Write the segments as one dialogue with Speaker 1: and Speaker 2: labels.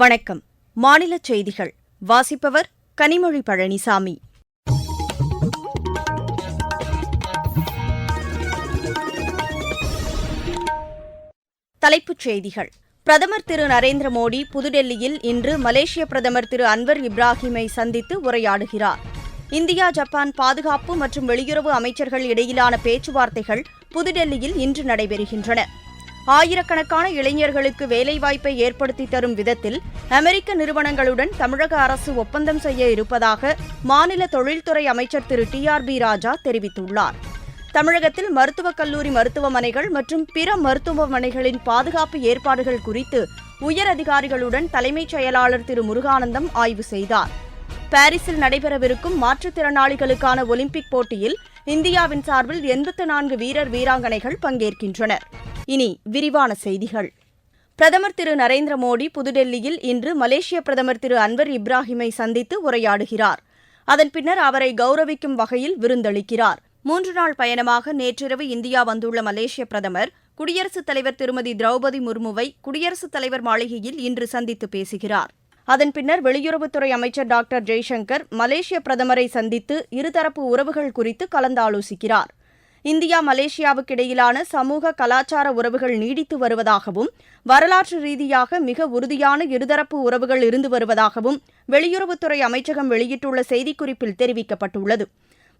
Speaker 1: வணக்கம் மாநில செய்திகள் வாசிப்பவர் கனிமொழி பழனிசாமி தலைப்புச் செய்திகள் பிரதமர் திரு நரேந்திர மோடி புதுடெல்லியில் இன்று மலேசிய பிரதமர் திரு அன்வர் இப்ராஹிமை சந்தித்து உரையாடுகிறார் இந்தியா ஜப்பான் பாதுகாப்பு மற்றும் வெளியுறவு அமைச்சர்கள் இடையிலான பேச்சுவார்த்தைகள் புதுடெல்லியில் இன்று நடைபெறுகின்றன ஆயிரக்கணக்கான இளைஞர்களுக்கு வேலைவாய்ப்பை ஏற்படுத்தி தரும் விதத்தில் அமெரிக்க நிறுவனங்களுடன் தமிழக அரசு ஒப்பந்தம் செய்ய இருப்பதாக மாநில தொழில்துறை அமைச்சர் திரு டி ஆர் பி ராஜா தெரிவித்துள்ளார் தமிழகத்தில் மருத்துவக் கல்லூரி மருத்துவமனைகள் மற்றும் பிற மருத்துவமனைகளின் பாதுகாப்பு ஏற்பாடுகள் குறித்து உயர் அதிகாரிகளுடன் தலைமைச் செயலாளர் திரு முருகானந்தம் ஆய்வு செய்தார் பாரிஸில் நடைபெறவிருக்கும் மாற்றுத்திறனாளிகளுக்கான ஒலிம்பிக் போட்டியில் இந்தியாவின் சார்பில் எண்பத்து நான்கு வீரர் வீராங்கனைகள் பங்கேற்கின்றனர் இனி விரிவான செய்திகள் பிரதமர் திரு நரேந்திர மோடி புதுடெல்லியில் இன்று மலேசிய பிரதமர் திரு அன்வர் இப்ராஹிமை சந்தித்து உரையாடுகிறார் அதன் பின்னர் அவரை கௌரவிக்கும் வகையில் விருந்தளிக்கிறார் மூன்று நாள் பயணமாக நேற்றிரவு இந்தியா வந்துள்ள மலேசிய பிரதமர் குடியரசுத் தலைவர் திருமதி திரௌபதி முர்முவை குடியரசுத் தலைவர் மாளிகையில் இன்று சந்தித்து பேசுகிறார் அதன் பின்னர் வெளியுறவுத்துறை அமைச்சர் டாக்டர் ஜெய்சங்கர் மலேசிய பிரதமரை சந்தித்து இருதரப்பு உறவுகள் குறித்து கலந்தாலோசிக்கிறார் இந்தியா மலேசியாவுக்கு இடையிலான சமூக கலாச்சார உறவுகள் நீடித்து வருவதாகவும் வரலாற்று ரீதியாக மிக உறுதியான இருதரப்பு உறவுகள் இருந்து வருவதாகவும் வெளியுறவுத்துறை அமைச்சகம் வெளியிட்டுள்ள செய்திக்குறிப்பில் தெரிவிக்கப்பட்டுள்ளது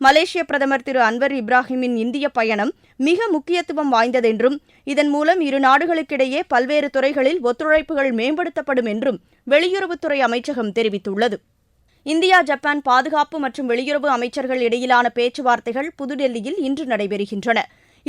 Speaker 1: மலேசிய பிரதமர் திரு அன்வர் இப்ராஹிமின் இந்திய பயணம் மிக முக்கியத்துவம் வாய்ந்ததென்றும் இதன் மூலம் இரு நாடுகளுக்கிடையே பல்வேறு துறைகளில் ஒத்துழைப்புகள் மேம்படுத்தப்படும் என்றும் வெளியுறவுத்துறை அமைச்சகம் தெரிவித்துள்ளது இந்தியா ஜப்பான் பாதுகாப்பு மற்றும் வெளியுறவு அமைச்சர்கள் இடையிலான பேச்சுவார்த்தைகள் புதுடெல்லியில் இன்று நடைபெறுகின்றன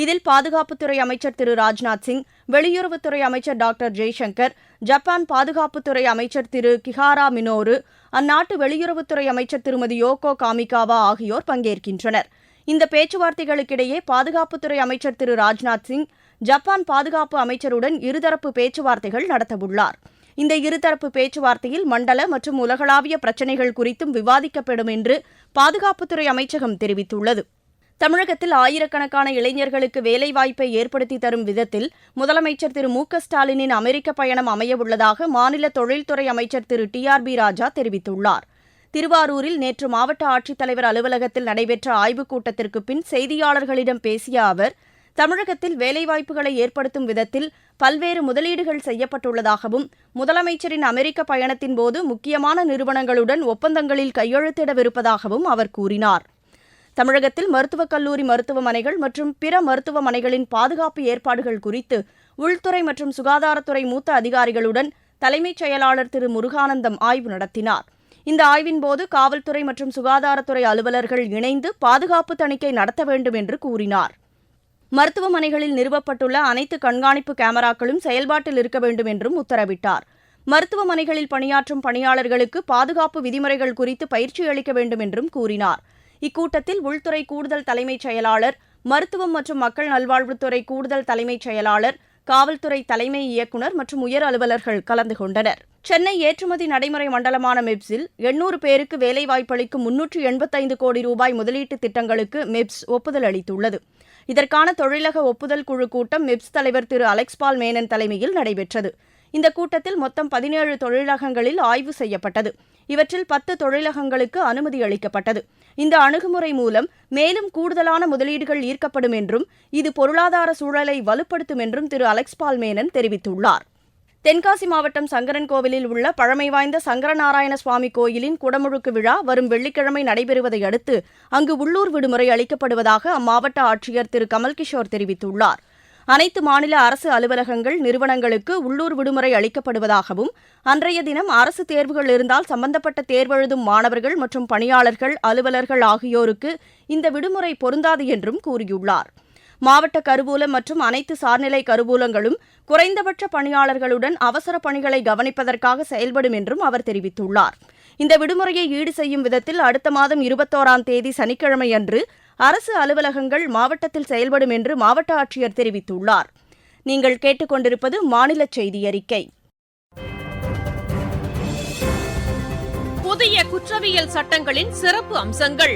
Speaker 1: இதில் பாதுகாப்புத்துறை அமைச்சர் திரு ராஜ்நாத் சிங் வெளியுறவுத்துறை அமைச்சர் டாக்டர் ஜெய்சங்கர் ஜப்பான் பாதுகாப்புத்துறை அமைச்சர் திரு கிஹாரா மினோரு அந்நாட்டு வெளியுறவுத்துறை அமைச்சர் திருமதி யோகோ காமிகாவா ஆகியோர் பங்கேற்கின்றனர் இந்த பேச்சுவார்த்தைகளுக்கிடையே பாதுகாப்புத்துறை அமைச்சர் திரு ராஜ்நாத் சிங் ஜப்பான் பாதுகாப்பு அமைச்சருடன் இருதரப்பு பேச்சுவார்த்தைகள் நடத்தவுள்ளார் இந்த இருதரப்பு பேச்சுவார்த்தையில் மண்டல மற்றும் உலகளாவிய பிரச்சினைகள் குறித்தும் விவாதிக்கப்படும் என்று பாதுகாப்புத்துறை அமைச்சகம் தெரிவித்துள்ளது தமிழகத்தில் ஆயிரக்கணக்கான இளைஞர்களுக்கு வேலைவாய்ப்பை ஏற்படுத்தி தரும் விதத்தில் முதலமைச்சர் திரு மு ஸ்டாலினின் அமெரிக்க பயணம் அமையவுள்ளதாக மாநில தொழில்துறை அமைச்சர் திரு டி ஆர் பி ராஜா தெரிவித்துள்ளார் திருவாரூரில் நேற்று மாவட்ட ஆட்சித்தலைவர் அலுவலகத்தில் நடைபெற்ற ஆய்வுக் கூட்டத்திற்கு பின் செய்தியாளர்களிடம் பேசிய அவர் தமிழகத்தில் வேலைவாய்ப்புகளை ஏற்படுத்தும் விதத்தில் பல்வேறு முதலீடுகள் செய்யப்பட்டுள்ளதாகவும் முதலமைச்சரின் அமெரிக்க பயணத்தின் போது முக்கியமான நிறுவனங்களுடன் ஒப்பந்தங்களில் கையெழுத்திடவிருப்பதாகவும் அவர் கூறினார் தமிழகத்தில் மருத்துவக் கல்லூரி மருத்துவமனைகள் மற்றும் பிற மருத்துவமனைகளின் பாதுகாப்பு ஏற்பாடுகள் குறித்து உள்துறை மற்றும் சுகாதாரத்துறை மூத்த அதிகாரிகளுடன் தலைமைச் செயலாளர் திரு முருகானந்தம் ஆய்வு நடத்தினார் இந்த ஆய்வின்போது காவல்துறை மற்றும் சுகாதாரத்துறை அலுவலர்கள் இணைந்து பாதுகாப்பு தணிக்கை நடத்த வேண்டும் என்று கூறினார் மருத்துவமனைகளில் நிறுவப்பட்டுள்ள அனைத்து கண்காணிப்பு கேமராக்களும் செயல்பாட்டில் இருக்க வேண்டும் என்றும் உத்தரவிட்டார் மருத்துவமனைகளில் பணியாற்றும் பணியாளர்களுக்கு பாதுகாப்பு விதிமுறைகள் குறித்து பயிற்சி அளிக்க வேண்டும் என்றும் கூறினார் இக்கூட்டத்தில் உள்துறை கூடுதல் தலைமைச் செயலாளர் மருத்துவம் மற்றும் மக்கள் நல்வாழ்வுத்துறை கூடுதல் தலைமைச் செயலாளர் காவல்துறை தலைமை இயக்குநர் மற்றும் உயர் அலுவலர்கள் கலந்து கொண்டனர் சென்னை ஏற்றுமதி நடைமுறை மண்டலமான மெப்ஸில் எண்ணூறு பேருக்கு வேலைவாய்ப்பளிக்கும் முன்னூற்று எண்பத்தைந்து கோடி ரூபாய் முதலீட்டு திட்டங்களுக்கு மெப்ஸ் ஒப்புதல் அளித்துள்ளது இதற்கான தொழிலக ஒப்புதல் குழு கூட்டம் மிப்ஸ் தலைவர் திரு அலெக்ஸ் பால் மேனன் தலைமையில் நடைபெற்றது இந்த கூட்டத்தில் மொத்தம் பதினேழு தொழிலகங்களில் ஆய்வு செய்யப்பட்டது இவற்றில் பத்து தொழிலகங்களுக்கு அனுமதி அளிக்கப்பட்டது இந்த அணுகுமுறை மூலம் மேலும் கூடுதலான முதலீடுகள் ஈர்க்கப்படும் என்றும் இது பொருளாதார சூழலை வலுப்படுத்தும் என்றும் திரு அலெக்ஸ் பால் மேனன் தெரிவித்துள்ளார் தென்காசி மாவட்டம் சங்கரன் கோவிலில் உள்ள பழமை வாய்ந்த சங்கரநாராயண சுவாமி கோயிலின் குடமுழுக்கு விழா வரும் வெள்ளிக்கிழமை நடைபெறுவதை அடுத்து அங்கு உள்ளூர் விடுமுறை அளிக்கப்படுவதாக அம்மாவட்ட ஆட்சியர் திரு கமல்கிஷோர் தெரிவித்துள்ளார் அனைத்து மாநில அரசு அலுவலகங்கள் நிறுவனங்களுக்கு உள்ளூர் விடுமுறை அளிக்கப்படுவதாகவும் அன்றைய தினம் அரசு தேர்வுகள் இருந்தால் சம்பந்தப்பட்ட தேர்வெழுதும் மாணவர்கள் மற்றும் பணியாளர்கள் அலுவலர்கள் ஆகியோருக்கு இந்த விடுமுறை பொருந்தாது என்றும் கூறியுள்ளாா் மாவட்ட கருவூலம் மற்றும் அனைத்து சார்நிலை கருவூலங்களும் குறைந்தபட்ச பணியாளர்களுடன் அவசர பணிகளை கவனிப்பதற்காக செயல்படும் என்றும் அவர் தெரிவித்துள்ளார் இந்த விடுமுறையை ஈடு செய்யும் விதத்தில் அடுத்த மாதம் இருபத்தோராம் தேதி சனிக்கிழமை அன்று அரசு அலுவலகங்கள் மாவட்டத்தில் செயல்படும் என்று மாவட்ட ஆட்சியர் தெரிவித்துள்ளார் நீங்கள் கேட்டுக்கொண்டிருப்பது மாநில செய்தி அறிக்கை
Speaker 2: புதிய குற்றவியல் சட்டங்களின் சிறப்பு அம்சங்கள்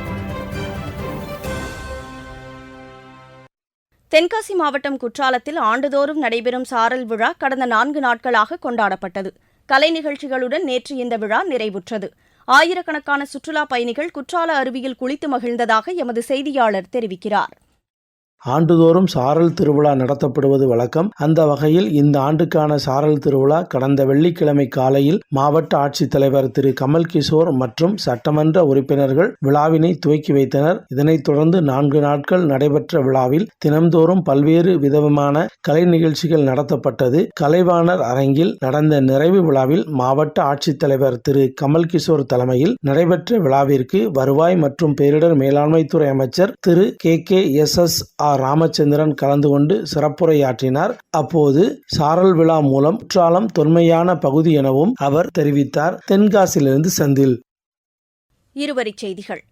Speaker 1: தென்காசி மாவட்டம் குற்றாலத்தில் ஆண்டுதோறும் நடைபெறும் சாரல் விழா கடந்த நான்கு நாட்களாக கொண்டாடப்பட்டது கலை நிகழ்ச்சிகளுடன் நேற்று இந்த விழா நிறைவுற்றது ஆயிரக்கணக்கான சுற்றுலா பயணிகள் குற்றால அருவியில் குளித்து மகிழ்ந்ததாக எமது செய்தியாளர் தெரிவிக்கிறார்
Speaker 3: ஆண்டுதோறும் சாரல் திருவிழா நடத்தப்படுவது வழக்கம் அந்த வகையில் இந்த ஆண்டுக்கான சாரல் திருவிழா கடந்த வெள்ளிக்கிழமை காலையில் மாவட்ட ஆட்சித்தலைவர் திரு கமல் கிஷோர் மற்றும் சட்டமன்ற உறுப்பினர்கள் விழாவினை துவக்கி வைத்தனர் இதனைத் தொடர்ந்து நான்கு நாட்கள் நடைபெற்ற விழாவில் தினம்தோறும் பல்வேறு விதமான கலை நிகழ்ச்சிகள் நடத்தப்பட்டது கலைவாணர் அரங்கில் நடந்த நிறைவு விழாவில் மாவட்ட ஆட்சித்தலைவர் திரு கமல் கிஷோர் தலைமையில் நடைபெற்ற விழாவிற்கு வருவாய் மற்றும் பேரிடர் மேலாண்மைத்துறை அமைச்சர் திரு K K S S R Ramachandran கலந்து கொண்டு சிறப்புரையாற்றினார் அப்போது சாரல் விழா மூலம் குற்றாலம் தொன்மையான பகுதி எனவும் அவர் தெரிவித்தார் தென்காசியிலிருந்து செந்தில்
Speaker 1: இருவரி செய்திகள்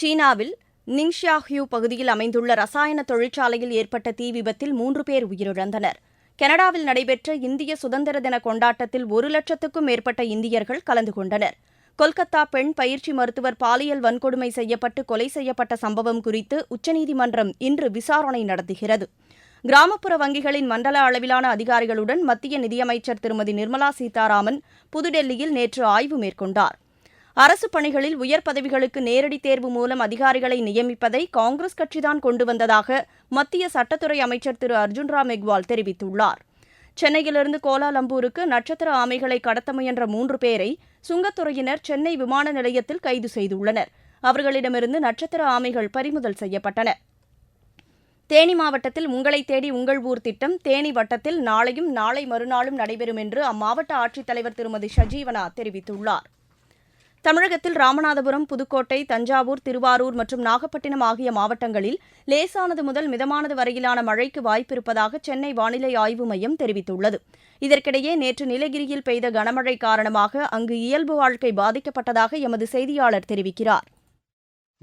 Speaker 1: சீனாவில் நிங்ஷியா ஹியூ பகுதியில் அமைந்துள்ள ரசாயன தொழிற்சாலையில் ஏற்பட்ட தீ விபத்தில் மூன்று பேர் உயிரிழந்தனர் கனடாவில் நடைபெற்ற இந்திய சுதந்திர தின கொண்டாட்டத்தில் ஒரு லட்சத்துக்கும் மேற்பட்ட இந்தியர்கள் கலந்து கொண்டனர் கொல்கத்தா பெண் பயிற்சி மருத்துவர் பாலியல் வன்கொடுமை செய்யப்பட்டு கொலை செய்யப்பட்ட சம்பவம் குறித்து உச்சநீதிமன்றம் இன்று விசாரணை நடத்துகிறது கிராமப்புற வங்கிகளின் மண்டல அளவிலான அதிகாரிகளுடன் மத்திய நிதியமைச்சர் திருமதி நிர்மலா சீதாராமன் புதுடெல்லியில் நேற்று ஆய்வு மேற்கொண்டார் அரசு பணிகளில் உயர் பதவிகளுக்கு நேரடி தேர்வு மூலம் அதிகாரிகளை நியமிப்பதை காங்கிரஸ் கட்சிதான் கொண்டு வந்ததாக மத்திய சட்டத்துறை அமைச்சர் திரு அர்ஜுன் ராம் மெக்வால் தெரிவித்துள்ளார் சென்னையிலிருந்து கோலாலம்பூருக்கு நட்சத்திர ஆமைகளை கடத்த முயன்ற மூன்று பேரை சுங்கத்துறையினர் சென்னை விமான நிலையத்தில் கைது செய்துள்ளனர் அவர்களிடமிருந்து நட்சத்திர ஆமைகள் பறிமுதல் செய்யப்பட்டன தேனி மாவட்டத்தில் உங்களை தேடி உங்கள் ஊர் திட்டம் தேனி வட்டத்தில் நாளையும் நாளை மறுநாளும் நடைபெறும் என்று அம்மாவட்ட ஆட்சித்தலைவர் திருமதி ஷஜீவனா தெரிவித்துள்ளார் தமிழகத்தில் ராமநாதபுரம் புதுக்கோட்டை தஞ்சாவூர் திருவாரூர் மற்றும் நாகப்பட்டினம் ஆகிய மாவட்டங்களில் லேசானது முதல் மிதமானது வரையிலான மழைக்கு வாய்ப்பிருப்பதாக சென்னை வானிலை ஆய்வு மையம் தெரிவித்துள்ளது இதற்கிடையே நேற்று நீலகிரியில் பெய்த கனமழை காரணமாக அங்கு இயல்பு வாழ்க்கை பாதிக்கப்பட்டதாக எமது செய்தியாளர் தெரிவிக்கிறார்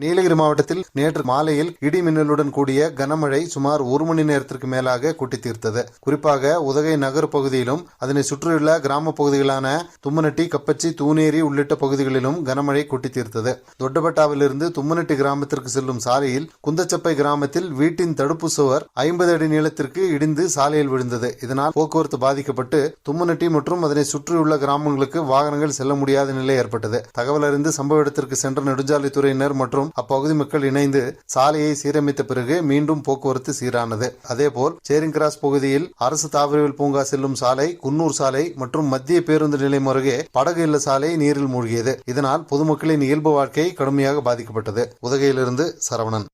Speaker 4: நீலகிரி மாவட்டத்தில் நேற்று மாலையில் இடி மின்னலுடன் கூடிய கனமழை சுமார் ஒரு மணி நேரத்திற்கு மேலாக குட்டி தீர்த்தது குறிப்பாக உதகை நகர் பகுதியிலும் அதனை சுற்றியுள்ள கிராம பகுதிகளான தும்மனட்டி கப்பச்சி தூணேரி உள்ளிட்ட பகுதிகளிலும் கனமழை குட்டி தீர்த்தது தொட்டபெட்டாவிலிருந்து தும்மனட்டி கிராமத்திற்கு செல்லும் சாலையில் குந்தச்சப்பை கிராமத்தில் வீட்டின் தடுப்பு சுவர் ஐம்பது அடி நீளத்திற்கு இடிந்து சாலையில் விழுந்தது இதனால் போக்குவரத்து பாதிக்கப்பட்டு தும்மனட்டி மற்றும் அதனை சுற்றியுள்ள கிராமங்களுக்கு வாகனங்கள் செல்ல முடியாத நிலை ஏற்பட்டது தகவல் அறிந்து சம்பவ இடத்திற்கு சென்ற நெடுஞ்சாலைத்துறையினர் மற்றும் மற்றும் அப்பகுதி மக்கள் இணைந்து சாலையை சீரமைத்த பிறகு மீண்டும் போக்குவரத்து சீரானது அதேபோல் சேரிங் கிராஸ் பகுதியில் அரசு தாவரவியல் பூங்கா செல்லும் சாலை குன்னூர் சாலை மற்றும் மத்திய பேருந்து நிலையம் அருகே படகு இல்ல சாலை நீரில் மூழ்கியது இதனால் பொதுமக்களின் இயல்பு வாழ்க்கை கடுமையாக பாதிக்கப்பட்டது உதகையிலிருந்து சரவணன்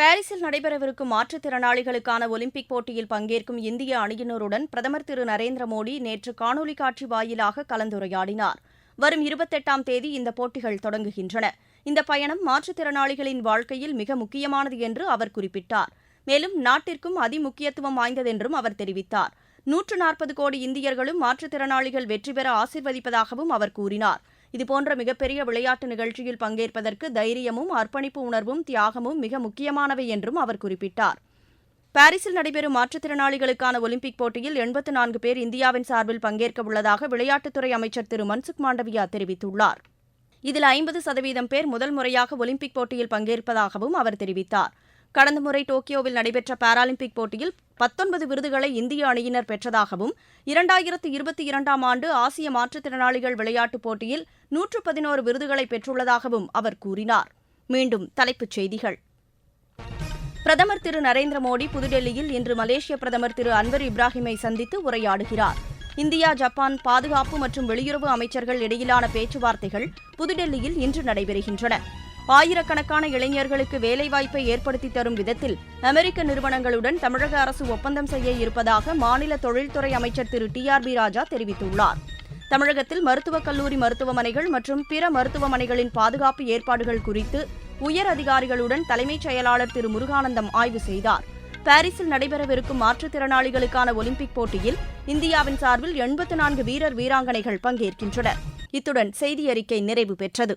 Speaker 1: பாரிஸில் நடைபெறவிருக்கும் மாற்றுத்திறனாளிகளுக்கான ஒலிம்பிக் போட்டியில் பங்கேற்கும் இந்திய அணியினருடன் பிரதமர் திரு நரேந்திர மோடி நேற்று காணொலி காட்சி வாயிலாக கலந்துரையாடினார் வரும் இருபத்தெட்டாம் தேதி இந்த போட்டிகள் தொடங்குகின்றன இந்த பயணம் மாற்றுத்திறனாளிகளின் வாழ்க்கையில் மிக முக்கியமானது என்று அவர் குறிப்பிட்டார் மேலும் நாட்டிற்கும் அதிமுக்கியத்துவம் வாய்ந்ததென்றும் அவர் தெரிவித்தார் நூற்று நாற்பது கோடி இந்தியர்களும் மாற்றுத்திறனாளிகள் வெற்றி பெற ஆசிர்வதிப்பதாகவும் அவர் கூறினார் இதுபோன்ற மிகப்பெரிய விளையாட்டு நிகழ்ச்சியில் பங்கேற்பதற்கு தைரியமும் அர்ப்பணிப்பு உணர்வும் தியாகமும் மிக முக்கியமானவை என்றும் அவர் குறிப்பிட்டார் பாரிஸில் நடைபெறும் மாற்றுத்திறனாளிகளுக்கான ஒலிம்பிக் போட்டியில் எண்பத்து நான்கு பேர் இந்தியாவின் சார்பில் பங்கேற்க உள்ளதாக விளையாட்டுத்துறை அமைச்சர் திரு மன்சுக் மாண்டவியா தெரிவித்துள்ளார் இதில் ஐம்பது சதவீதம் பேர் முதல் முறையாக ஒலிம்பிக் போட்டியில் பங்கேற்பதாகவும் அவர் தெரிவித்தார் கடந்த முறை டோக்கியோவில் நடைபெற்ற பாராலிம்பிக் போட்டியில் பத்தொன்பது விருதுகளை இந்திய அணியினர் பெற்றதாகவும் இரண்டாயிரத்து இருபத்தி இரண்டாம் ஆண்டு ஆசிய மாற்றுத்திறனாளிகள் விளையாட்டுப் போட்டியில் நூற்று பதினோரு விருதுகளை பெற்றுள்ளதாகவும் அவர் கூறினார் மீண்டும் தலைப்புச் செய்திகள் பிரதமர் திரு நரேந்திர மோடி புதுடெல்லியில் இன்று மலேசிய பிரதமர் திரு அன்வர் இப்ராஹிமை சந்தித்து உரையாடுகிறார் இந்தியா ஜப்பான் பாதுகாப்பு மற்றும் வெளியுறவு அமைச்சர்கள் இடையிலான பேச்சுவார்த்தைகள் புதுடெல்லியில் இன்று நடைபெறுகின்றன ஆயிரக்கணக்கான இளைஞர்களுக்கு வேலைவாய்ப்பை ஏற்படுத்தி தரும் விதத்தில் அமெரிக்க நிறுவனங்களுடன் தமிழக அரசு ஒப்பந்தம் செய்ய இருப்பதாக மாநில தொழில்துறை அமைச்சர் திரு டி ஆர் பி ராஜா தெரிவித்துள்ளார் தமிழகத்தில் மருத்துவக் கல்லூரி மருத்துவமனைகள் மற்றும் பிற மருத்துவமனைகளின் பாதுகாப்பு ஏற்பாடுகள் குறித்து உயர் அதிகாரிகளுடன் தலைமைச் செயலாளர் திரு முருகானந்தம் ஆய்வு செய்தார் பாரிஸில் நடைபெறவிருக்கும் மாற்றுத்திறனாளிகளுக்கான ஒலிம்பிக் போட்டியில் இந்தியாவின் சார்பில் எண்பத்து நான்கு வீரர் வீராங்கனைகள் பங்கேற்கின்றனர் இத்துடன் செய்தியறிக்கை நிறைவு பெற்றது